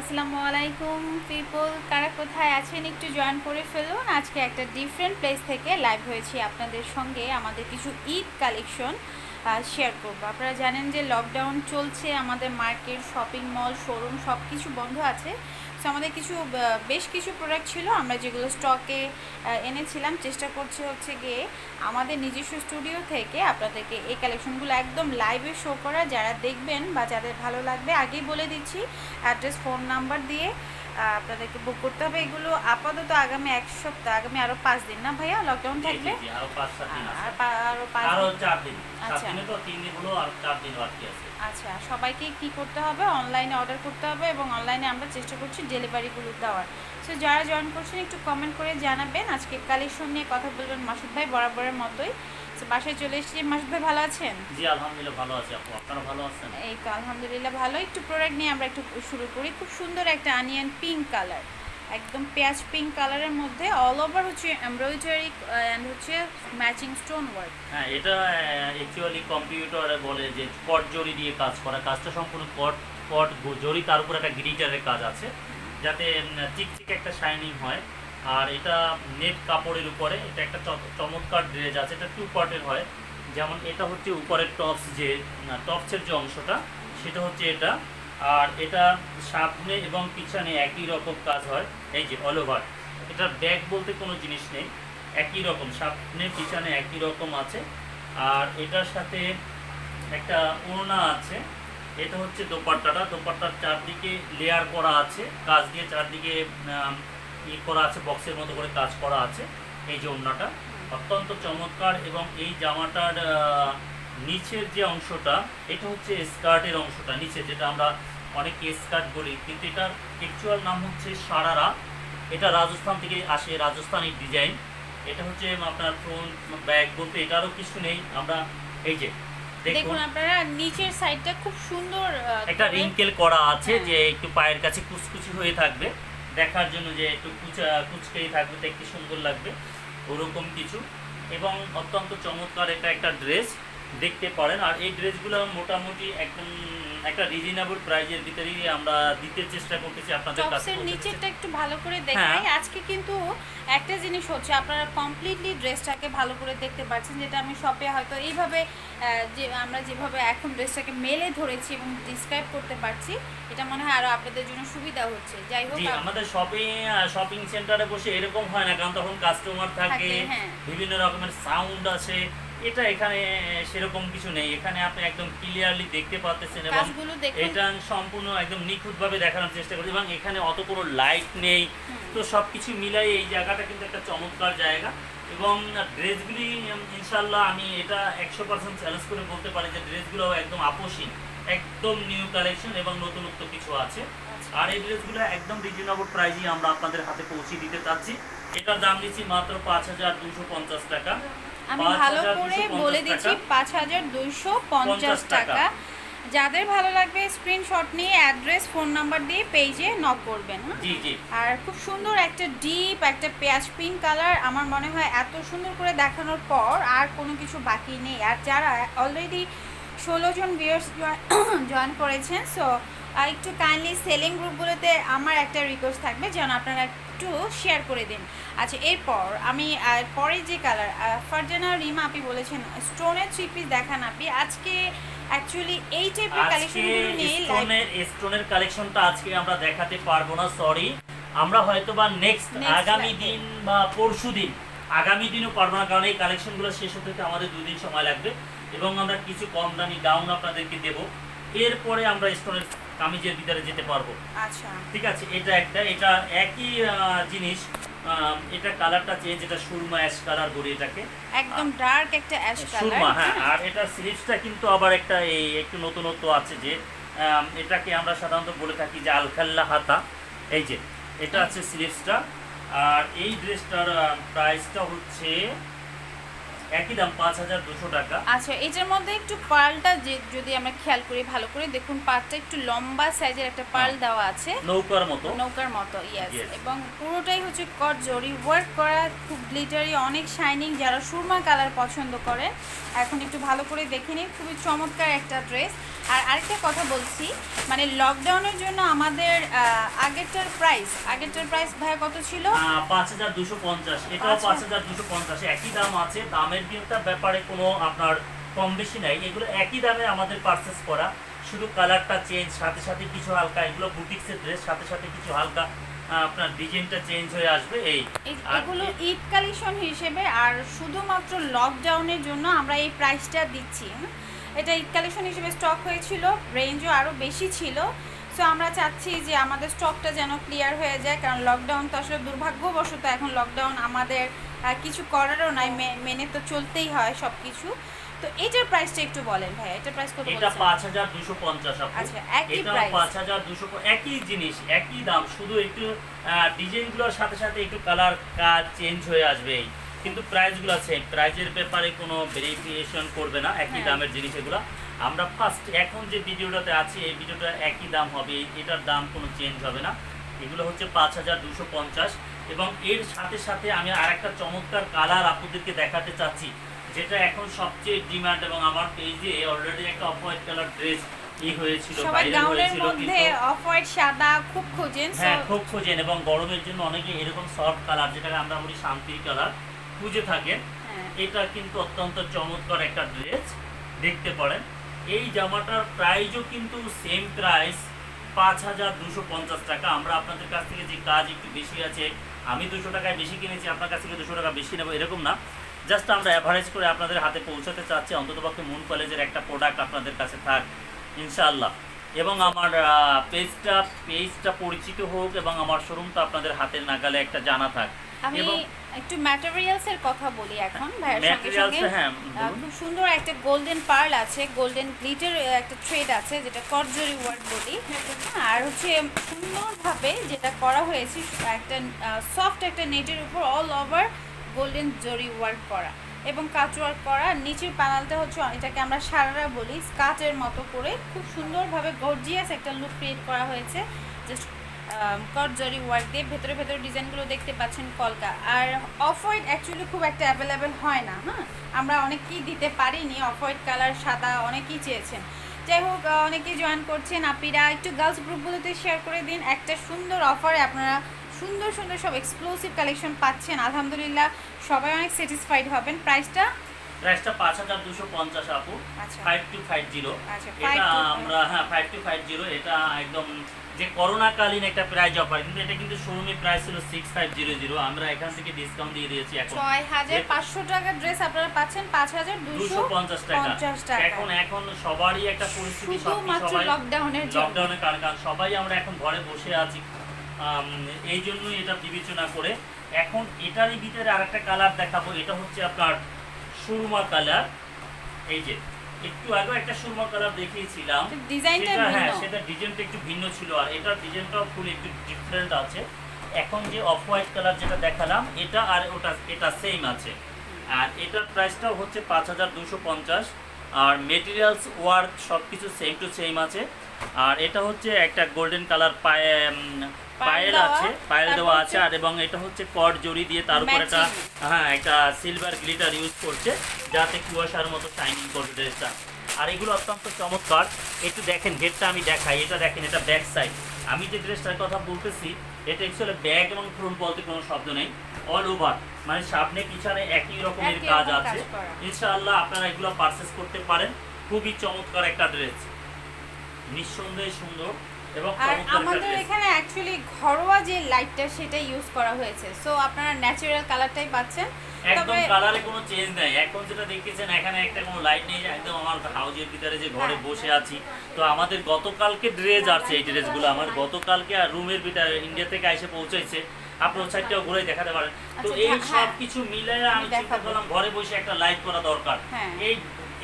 আসসালামু আলাইকুম পিপল কারা কোথায় আছেন একটু জয়েন করে ফেলুন। আজকে একটা ডিফারেন্ট প্লেস থেকে লাইভ হয়েছি আপনাদের সঙ্গে। আমাদের কিছু ঈদ কালেকশন শেয়ার করব। আপনারা জানেন যে লকডাউন চলছে, আমাদের মার্কেট শপিং মল শোরুম সব কিছু বন্ধ আছে। সো আমাদের কিছু বেশ কিছু প্রোডাক্ট ছিল। আমরা যেগুলো স্টকে এনেছিলাম, চেষ্টা করছি হচ্ছে গিয়ে আমাদের নিজস্ব স্টুডিও থেকে আপনাদেরকে এই কালেকশনগুলো একদম লাইভে শো করা। যারা দেখবেন বা যাদের ভালো লাগবে, আগেই বলে দিচ্ছি অ্যাড্রেস ফোন নাম্বার দিয়ে আপনাদেরকে বুক করতে হবে। এগুলো আপাতত আগামী এক সপ্তাহ আগামী আরও পাঁচ দিন না ভাইয়া? লকডাউন থাকবে? আরও পাঁচ দিন আচ্ছা। আচ্ছা সবাইকে কি করতে হবে? অনলাইনে অর্ডার করতে হবে এবং অনলাইনে আমরা চেষ্টা করছি ডেলিভারিগুলো দেওয়ার। সো যারা জয়েন করছেন একটু কমেন্ট করে জানাবেন। আজকে কালেকশন নিয়ে কথা বলবেন মাসুদ ভাই বরাবরের মতোই। বাসায় চলে এসেছি। মাসুদ ভাই ভালো আছেন? জি আলহামদুলিল্লাহ ভালো আছি আপু। আপনারা ভালো আছেন? এই তো আলহামদুলিল্লাহ ভালো। একটু প্রোডাক্ট নিয়ে আমরা একটু শুরু করি। খুব সুন্দর একটা আনিয়ান পিঙ্ক কালার একদম পেঁয়াজ পিঙ্ক কালারের মধ্যে অল ওভার হচ্ছে এমব্রয়ডারি অ্যান্ড হচ্ছে ম্যাচিং স্টোন ওয়ার্ক হ্যাঁ এটা অ্যাকচুয়ালি কম্পিউটারে বলে যে কট জরি দিয়ে কাজ করা। কাজটা সম্পূর্ণ কট কট জরি তার উপর একটা গ্রিটারের কাজ আছে। যাতে চিকচিক একটা শাইনিং হয়। আর এটা নেট কাপড়ের উপরে, এটা একটা চমৎকার ড্রেস আছে, এটা টু পার্টের হয়। যেমন এটা হচ্ছে উপরের টপস যে টপসের যে অংশটা, সেটা হচ্ছে এটা। আর এটা সামনে এবং পিছনে একই রকম কাজ হয়, এই যে অল ওভার এটা ব্যাগ বলতে কোনো জিনিস নেই, একই রকম, সামনে পিছনে একই রকম আছে। আর এটার সাথে একটা ওড়না আছে, এটা হচ্ছে দোপাট্টাটা। দোপাট্টার চারদিকে লেয়ার করা আছে, কাজ দিয়ে চারদিকে ই করা আছে বক্সের মতো করে কাজ করা আছে এই যে ওড়নাটা অত্যন্ত চমৎকার এবং এই জামাটার নিচের যে অংশটা এটা হচ্ছে স্কার্টের অংশটা নিচে যেটা আমরা অনেকে স্কার্ট বলি কিন্তু এটার অ্যাকচুয়াল নাম হচ্ছে সারারা। এটা রাজস্থান থেকে আসে রাজস্থানি ডিজাইন এটা হচ্ছে আপনার ফ্রন্ট ব্যাগ বলতে এটারও কিছু নেই আমরা এই যে দেখুন। দেখুন আপনারা নিচের সাইডটা খুব সুন্দর একটা রিঙ্কেল করা আছে হ্যাঁ। যে একটু পায়ের কাছে কুচকুচি হয়ে থাকবে। দেখার জন্য যে একটু কুচা কুচকেই থাকবে, দেখতে সুন্দর লাগবে, ওরকম কিছু। এবং অত্যন্ত চমৎকার এটা একটা ড্রেস দেখতে পারেন। আর এই ড্রেসগুলো মোটামুটি একদম একটা রিজনেবল প্রাইজের ভিতরেই আমরা দিতে চেষ্টা করতেছি আপনাদের কাছে টপসের নিচেরটা একটু ভালো করে হ্যাঁ। দেখাই আজকে কিন্তু একটা জিনিস হচ্ছে আপনারা কমপ্লিটলি ড্রেসটাকে ভালো করে দেখতে পাচ্ছেন যেটা আমি শপে হয়তো এইভাবে যে আমরা যেভাবে এখন ড্রেসটাকে মেলে ধরেছি এবং ডিসক্রাইব করতে পারছি এটা মনে হয় আরও আপনাদের জন্য সুবিধা হচ্ছে যাই হোক আমাদের শপিং শপিং সেন্টারে বসে এরকম হয় না কারণ তখন কাস্টমার থাকে থাকে, হ্যাঁ। বিভিন্ন রকমের সাউন্ড আছে এটা এখানে সেরকম কিছু নেই। এখানে আপনি একদম ক্লিয়ারলি দেখতে পাচ্ছেন এবং এটা সম্পূর্ণ একদম নিখুঁতভাবে দেখানোর চেষ্টা করছি এবং এখানে অত কোনো লাইট নেই। তো সব কিছু মিলাই এই জায়গাটা কিন্তু একটা চমৎকার জায়গা এবং ড্রেসগুলি ইনশাল্লাহ আমি এটা একশো পার্সেন্ট চ্যালেঞ্জ করে বলতে পারি যে ড্রেসগুলো একদম আপোষহীন একদম নিউ কালেকশন এবং নতুনত্ব কিছু আছে। আচ্ছা। আর এই ড্রেসগুলো একদম রিজনেবল প্রাইজে আমরা আপনাদের হাতে পৌঁছে দিতে চাচ্ছি। এটার দাম দিচ্ছি মাত্র পাঁচ হাজার দুশো পঞ্চাশ টাকা। আমি ভালো করে বলে দিচ্ছি পাঁচ হাজার দুইশো পঞ্চাশ টাকা। যাদের ভালো লাগবে স্ক্রিনশট নিয়ে অ্যাড্রেস ফোন নাম্বার দিয়ে পেজে নক করবেন হ্যাঁ? জি জি। আর খুব সুন্দর একটা ডিপ একটা পেঁয়াজ পিঙ্ক কালার আমার মনে হয় এত সুন্দর করে দেখানোর পর আর কোনো কিছু বাকি নেই। আর যারা অলরেডি ষোলো জন ভিউয়ার্স জয়েন করেছেন সো একটু কাইন্ডলি সেলিং গ্রুপগুলোতে আমার একটা রিকোয়েস্ট থাকবে যেন আপনারা একটু শেয়ার করে দিন। আচ্ছা এরপর আমি পরে যে কালার ফারজানা রিমা আপনি বলেছেন স্টোনের থ্রি পিস দেখান আপনি। আজকে অ্যাকচুয়ালি এই টাইপের কালেকশনগুলো নিয়ে স্টোনের স্টোনের কালেকশনটা আজকে আমরা দেখাতে পারব না সরি আমরা হয়তো বা নেক্সট আগামী দিন বা পরশু দিন আগামী দিনও পারব না কারণ এই কালেকশনগুলো শেষ হতে আমাদের দুই দিন সময় লাগবে। এবং আমরা কিছু কম দামি গাউন আপনাদেরকে দেব। এরপরে আমরা স্টোনের কামিজের ভিতরে যেতে পারব। আচ্ছা। ঠিক আছে এটা একটা এটা একই জিনিস এটা কালারটা চেঞ্জ এটা সুরমা অ্যাশ কালার বলি এটাকে। একদম ডার্ক একটা অ্যাশ কালার সুরমা হ্যাঁ আর এটা স্লিভসটা কিন্তু আবার একটা এই একটু নতুনত্ব আছে যে এটাকে আমরা সাধারণত বলে থাকি যে আলখাল্লা হাতা। এই যে এটা আছে স্লিভসটা আর এই ড্রেসটার প্রাইসটা হচ্ছে একই দাম পাঁচ হাজার দুশো টাকা। আচ্ছা এটার মধ্যে একটু পার্লটা যদি আমরা খেয়াল করি ভালো করে দেখুন পার্লটা একটু লম্বা সাইজের একটা পার্ল হ্যাঁ। দেওয়া আছে। নৌকার মতো। নৌকার মতো ইয়াস. এবং পুরোটাই হচ্ছে কট জরি ওয়ার্ক করা খুব গ্লিটারি অনেক শাইনিং যারা সুরমা কালার পছন্দ করে। এখন একটু ভালো করে দেখে নিন খুবই চমৎকার একটা ড্রেস আর আরেকটা কথা বলছি মানে লকডাউনের জন্য আমাদের আগেরটার প্রাইস আগেরটার প্রাইস ভাইয়া কত ছিল? পাঁচ হাজার দুশো পঞ্চাশ এটাও। পাঁচ হাজার। দুশো পঞ্চাশ একই দাম আছে কিন্তু ব্যাপারে কোনো আপনার কম বেশি নাই। এগুলো একই দামে আমাদের পারচেস করা। শুধু কালারটা চেঞ্জ সাথে সাথে কিছু হালকা এগুলো বুটিক্সের ড্রেস সাথে সাথে কিছু হালকা আপনার ডিজাইনটা চেঞ্জ হয়ে আসবে। এই এগুলো ঈদ কালেকশন হিসেবে আর শুধুমাত্র লকডাউনের জন্য আমরা এই প্রাইসটা দিচ্ছি? এটা ঈদ কালেকশন হিসেবে স্টক হয়েছিল রেঞ্জও আরও বেশি ছিল। সো আমরা চাচ্ছি যে আমাদের স্টকটা যেন ক্লিয়ার হয়ে যায় কারণ লকডাউন তো আসলে দুর্ভাগ্যবশত এখন লকডাউন আমাদের কিছু করারও নাই মেনে তো চলতেই হয় সব কিছু তো এটার প্রাইসটা একটু বলেন ভাই এটার প্রাইস কত এটা বলছেন? পাঁচ হাজার দুশো পঞ্চাশ আচ্ছা, একই হাজার দুশো একই জিনিস একই দাম শুধু একটু ডিজাইনগুলোর সাথে সাথে একটু কালার কাজ চেঞ্জ হয়ে আসবে কিন্তু প্রাইসগুলো সেম প্রাইজের ব্যাপারে কোনো ভেরিফিকেশন করবে না একই হ্যাঁ। দামের জিনিস এগুলো। আমরা ফার্স্ট এখন যে ভিডিওটাতে আছি এই ভিডিওটা একই দাম হবে এটার দাম কোনো চেঞ্জ হবে না। এগুলো হচ্ছে পাঁচ হাজার দুশো পঞ্চাশ। এবং এর সাথে সাথে আমি আর একটা চমৎকার কালার আপনাদেরকে দেখাতে চাচ্ছি যেটা এখন সবচেয়ে ডিমান্ড এবং আমার পেজে অলরেডি একটা অফ হোয়াইট কালার ড্রেস হয়েছিল সবাই ভাইরাল গাউনের হয়েছিল মধ্যে অফ হোয়াইট সাদা খুব খোঁজেন হ্যাঁ খুব খোঁজেন এবং গরমের জন্য অনেকে এরকম সফট কালার যেটাকে আমরা বলি শান্তির কালার খুঁজে থাকেন। হ্যাঁ। এটা কিন্তু অত্যন্ত চমৎকার একটা ড্রেস দেখতে পারেন। এই জামাটার প্রাইসও কিন্তু সেম প্রাইস পাঁচ হাজার দুশো পঞ্চাশ টাকা। আমরা আপনাদের কাছ থেকে যে কাজ একটু বেশি আছে আমি দুশো টাকায় বেশি কিনেছি আপনার কাছ থেকে দুশো টাকা বেশি নেব এরকম না। জাস্ট আমরা অ্যাভারেজ করে আপনাদের হাতে পৌঁছাতে চাচ্ছি অন্ততপক্ষে মুন কলেজের একটা প্রোডাক্ট আপনাদের কাছে থাক ইনশাআল্লাহ। এবং আমার পেজটা পেজটা পরিচিত হোক এবং আমার শোরুমটা আপনাদের হাতের নাগালে একটা জানা থাক। এবং একটু ম্যাটেরিয়ালস এর কথা বলি এখন ভাইয়ের সঙ্গে সঙ্গে। হ্যাঁ। খুব সুন্দর একটা গোল্ডেন পার্ল আছে গোল্ডেন গ্লিটার একটা থ্রেড আছে যেটা কটজরি ওয়ার্ক বলি। আর হচ্ছে সুন্দরভাবে যেটা করা হয়েছে একটা সফট একটা নেটের উপর all over golden zari work করা। এবং কাচ ওয়ার্ক করা নিচের প্যানেলটা হচ্ছে এটাকে আমরা সারারা বলি স্কাচের মতো করে। খুব সুন্দরভাবে গর্জিয়াস একটা লুক ক্রিয়েট করা হয়েছে। জাস্ট কট জরি ওয়ার্ক দিয়ে ভেতরে ভেতরে ডিজাইনগুলো দেখতে পাচ্ছেন কলকা। আর অফ হোয়াইট অ্যাকচুয়ালি খুব একটা অ্যাভেলেবেল হয় না হ্যাঁ? আমরা অনেকেই দিতে পারিনি অফ হোয়াইট কালার সাদা অনেকেই চেয়েছেন। যাই হোক অনেকেই জয়েন করছেন আপিরা একটু গার্লস গ্রুপগুলোতে শেয়ার করে দিন। একটা সুন্দর অফারে আপনারা সুন্দর সুন্দর সব এক্সক্লুসিভ কালেকশন পাচ্ছেন। আলহামদুলিল্লাহ সবাই অনেক স্যাটিসফাইড হবেন। প্রাইসটা প্রাইসটা পাঁচ হাজার দুশো পঞ্চাশ আপু। ফাইভ টু ফাইভ জিরো এটা আমরা হ্যাঁ ফাইভ টু ফাইভ জিরো এটা একদম যে করোনাকালীন একটা প্রাইস অফার কিন্তু এটা কিন্তু শোরুমে প্রাইস ছিল সিক্স ফাইভ জিরো জিরো আমরা এখান থেকে ডিসকাউন্ট দিয়ে দিয়েছি এখন। ছয় হাজার পাঁচশো টাকার ড্রেস আপনারা পাচ্ছেন পাঁচ হাজার দুশো দুশো পঞ্চাশ টাকা। পঞ্চাশ টাকা। এখন এখন সবারই একটা পরিস্থিতি সব সবাই লকডাউনের জন্য। লকডাউনের কারণে কারণ সবাই আমরা এখন ঘরে বসে আছি। এই জন্যই এটা বিবেচনা করে। এখন এটারই ভিতরে আরেকটা কালার দেখাবো এটা হচ্ছে আপনার সুরমা কালার এই যে একটু আগে একটা সুরমা কালার দেখিয়েছিলাম। ডিজাইনটা হ্যাঁ সেটা ডিজাইনটা একটু ভিন্ন ছিল আর এটার ডিজাইনটাও ফুল একটু ডিফারেন্ট আছে। এখন যে অফ হোয়াইট কালার যেটা দেখালাম এটা আর ওটা এটা সেম আছে। আর এটার প্রাইসটাও হচ্ছে পাঁচ হাজার দুশো পঞ্চাশ। আর মেটেরিয়ালস ওয়ার্ক সব কিছু সেম টু সেম আছে। আর এটা হচ্ছে একটা গোল্ডেন কালার পায়ে পায়েল আছে পায়েল দেওয়া আছে আর এবং এটা হচ্ছে কট জড়ি দিয়ে তার উপর একটা হ্যাঁ একটা সিলভার গ্লিটার ইউজ করছে যাতে কুয়াশার মতো শাইনিং করবে ড্রেসটা আর এগুলো অত্যন্ত চমৎকার। একটু দেখেন গেটটা আমি দেখাই এটা দেখেন এটা ব্যাক সাইড আমি যে ড্রেসটার কথা বলতেছি এটা অ্যাকচুয়ালি ব্যাগ এবং ফ্রন্ট বলতে কোনো শব্দ নেই অল ওভার মানে সামনে পিছনে একই রকমের কাজ আছে। ইনশাআল্লাহ আপনারা এগুলো পারচেস করতে পারেন। খুবই চমৎকার একটা ড্রেস নিঃসন্দেহে সুন্দর। আর আমাদের এখানে অ্যাকচুয়ালি ঘরোয়া যে লাইটটা সেটা ইউজ করা হয়েছে। সো আপনারা ন্যাচারাল কালারটাই পাচ্ছেন। একদম কালারে কোনো চেঞ্জ নাই। এখন যেটা দেখতেছেন এখানে একটা কোনো লাইট নেই। একদম আমার হাউজের ভিতরে যে ঘরে হ্যাঁ। বসে আছি। তো আমাদের গতকালকে ড্রেস আছে এই ড্রেসগুলো আমার। গতকালকে আর রুমের ভিতরে ইন্ডিয়া থেকে এসে পৌঁছেছে আপনি ওই সাইডটাও ঘুরে দেখাতে পারেন। তো আচ্ছা, এই। সব কিছু মিলে আমি চিন্তা করলাম ঘরে বসে একটা লাইট করা দরকার। হ্যাঁ। এই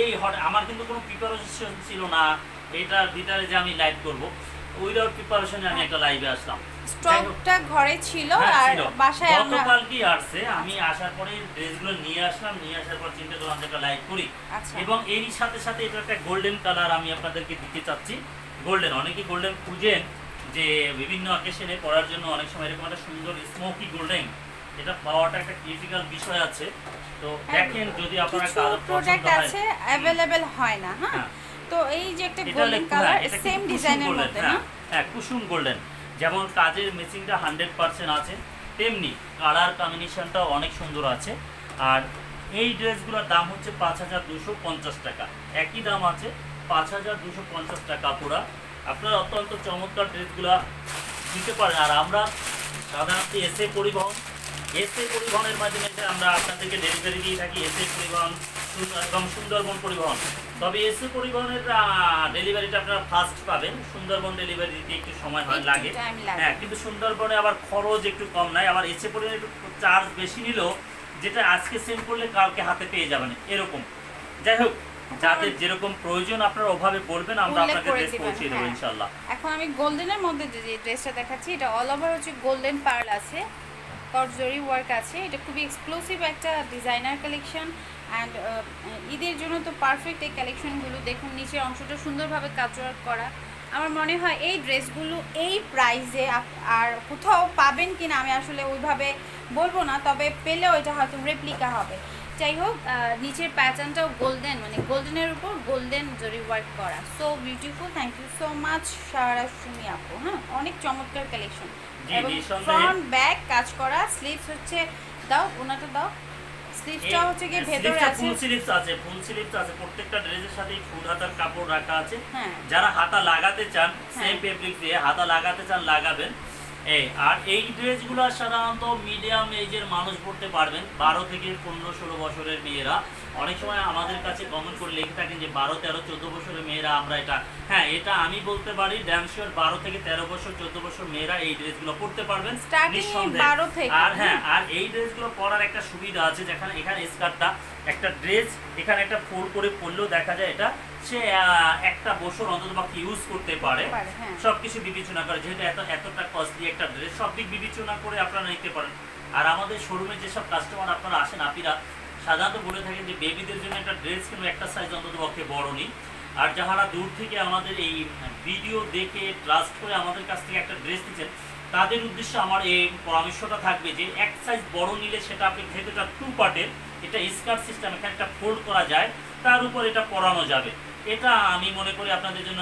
এই আমার কিন্তু কোনো প্রিপারেশন ছিল না। এটার ভিতরে যে আমি লাইট করব। উইদাউট প্রিপারেশনে আমি একটা লাইভে আসলাম। স্টকটা ঘরে ছিল হ্যাঁ, আর বাসায় আমরা গতকালকেই আসছে। আমি আসার পরে ড্রেসগুলো নিয়ে আসলাম। নিয়ে আসার পর চিন্তা করলাম একটা লাইভ করি। আচ্ছা। এবং এরই সাথে সাথে এটা একটা গোল্ডেন কালার আমি আপনাদেরকে দিতে চাচ্ছি। গোল্ডেন অনেকে গোল্ডেন খুঁজেন যে বিভিন্ন অকেশনে পরার জন্য অনেক সময় এরকম একটা সুন্দর স্মোকি গোল্ডেন এটা পাওয়াটা একটা ক্রিটিক্যাল বিষয় আছে। তো দেখেন যদি আপনারা কারও প্রোডাক্ট হয়। আছে অ্যাভেলেবেল হয় না হ্যাঁ? হ্যাঁ। তো এই যে একটা গোল্ডেন কালার হ্যাঁ, সেম ডিজাইনের মধ্যে না? হ্যাঁ, হ্যাঁ কুসুম গোল্ডেন যেমন কাজের মেশিনটা হান্ড্রেড পার্সেন্ট আছে তেমনি কালার কম্বিনেশনটাও অনেক সুন্দর আছে। আর এই ড্রেসগুলোর দাম হচ্ছে পাঁচ হাজার দুশো পঞ্চাশ টাকা। একই দাম আছে পাঁচ হাজার দুশো পঞ্চাশ টাকা পুরা। আপনারা অত্যন্ত চমৎকার ড্রেসগুলো দিতে পারেন। আর আমরা সাধারণত এসে পরিবহন এসে পরিবহনের মাধ্যমে আমরা আপনাদেরকে ডেলিভারি দিয়ে থাকি। এসে পরিবহন এবং সুন্দরবন পরিবহন। তবে এসে পরিবহনের ডেলিভারিটা আপনারা ফাস্ট পাবেন। সুন্দরবন ডেলিভারি দিতে একটু সময় হয় লাগে। হ্যাঁ কিন্তু সুন্দরবনে আবার খরচ একটু কম নাই। আবার এসে পরিবহনে একটু চার্জ বেশি নিলেও যেটা আজকে সেন্ড করলে কালকে হাতে পেয়ে যাবেন এরকম। যাই হোক যাদের যেরকম প্রয়োজন আপনারা ওভাবে বলবেন আমরা আপনাকে ড্রেস পৌঁছে দেবো। ইনশাল্লাহ এখন আমি গোল্ডেনের মধ্যে যে ড্রেসটা দেখাচ্ছি এটা অল ওভার হচ্ছে গোল্ডেন পার্ল আছে। কটজরি ওয়ার্ক আছে। এটা খুবই এক্সক্লুসিভ একটা ডিজাইনার কালেকশন অ্যান্ড ঈদের জন্য তো পারফেক্ট এই কালেকশনগুলো দেখুন নিচের অংশটা সুন্দরভাবে কাজওয়ার্ক করা। আমার মনে হয় এই ড্রেসগুলো এই প্রাইসে আর কোথাও পাবেন কিনা আমি আসলে ওইভাবে বলব না তবে পেলেও এটা হয়তো রেপ্লিকা হবে। যাই হোক নিচের প্যাটার্নটাও গোল্ডেন মানে গোল্ডেনের উপর গোল্ডেন জরি ওয়ার্ক করা। So beautiful thank you so much Sara Sumi আপু হ্যাঁ? অনেক চমৎকার কালেকশন এবং। ফ্রন্ট ব্যাক কাজ করা স্লিভস হচ্ছে দাও ওনাটা দাও। স্লিভসটা হচ্ছে কি ভেতরে আছে। ফুল স্লিভস আছে ফুল স্লিভস আছে। প্রত্যেকটা ড্রেসের সাথেই ফুল হাতার কাপড় রাখা আছে। হ্যাঁ। যারা হাতা লাগাতে চান সেম হ্যাঁ। ফেব্রিক দিয়ে হাতা লাগাতে চান লাগাবেন। এই আর এই ড্রেসগুলো সাধারণত মিডিয়াম এজের মানুষ পড়তে পারবেন বারো থেকে পনেরো ষোলো বছরের মেয়েরা। অনেক সময় আমাদের কাছে কমেন্ট করে লিখে থাকেন যে বারো তেরো চোদ্দ বছরের মেয়েরা আমরা এটা হ্যাঁ এটা আমি বলতে পারি ড্যামশিওর বারো থেকে তেরো বছর চোদ্দ বছর মেয়েরা এই ড্রেসগুলো পড়তে পারবেন Starting নিঃসন্দেহে। 12 থেকে, আর হ্যাঁ আর এই ড্রেসগুলো পরার একটা সুবিধা আছে যেখানে এখানে স্কার্টটা একটা ড্রেস এখানে একটা ফোল্ড করে পরলেও দেখা যায় এটা আহ, একটা বছর অন্তত বা ইউজ করতে পারে। হ্যাঁ। সবকিছু বিবেচনা করে যেহেতু এত এতটা কস্টলি একটা ড্রেস সব দিক বিবেচনা করে আপনারা নিতে পারেন। আর আমাদের শোরুমে যেসব কাস্টমার আপনারা আসেন আপিরা সাধারণত বলে থাকেন যে বেবিদের জন্য একটা ড্রেস কিংবা একটা সাইজ অন্তত পক্ষে বড় নেই। আর যারা দূর থেকে আমাদের এই ভিডিও দেখে ট্রাস্ট করে আমাদের কাছ থেকে একটা ড্রেস নিচ্ছেন তাদের উদ্দেশ্যে আমার এই পরামর্শটা থাকবে যে এক সাইজ বড় নিলে সেটা আপনি ভেতরটা টু পার্টের এটা স্কার্ট সিস্টেম এখানে একটা ফোল্ড করা যায় তার উপর এটা পরানো যাবে। এটা আমি মনে করি আপনাদের জন্য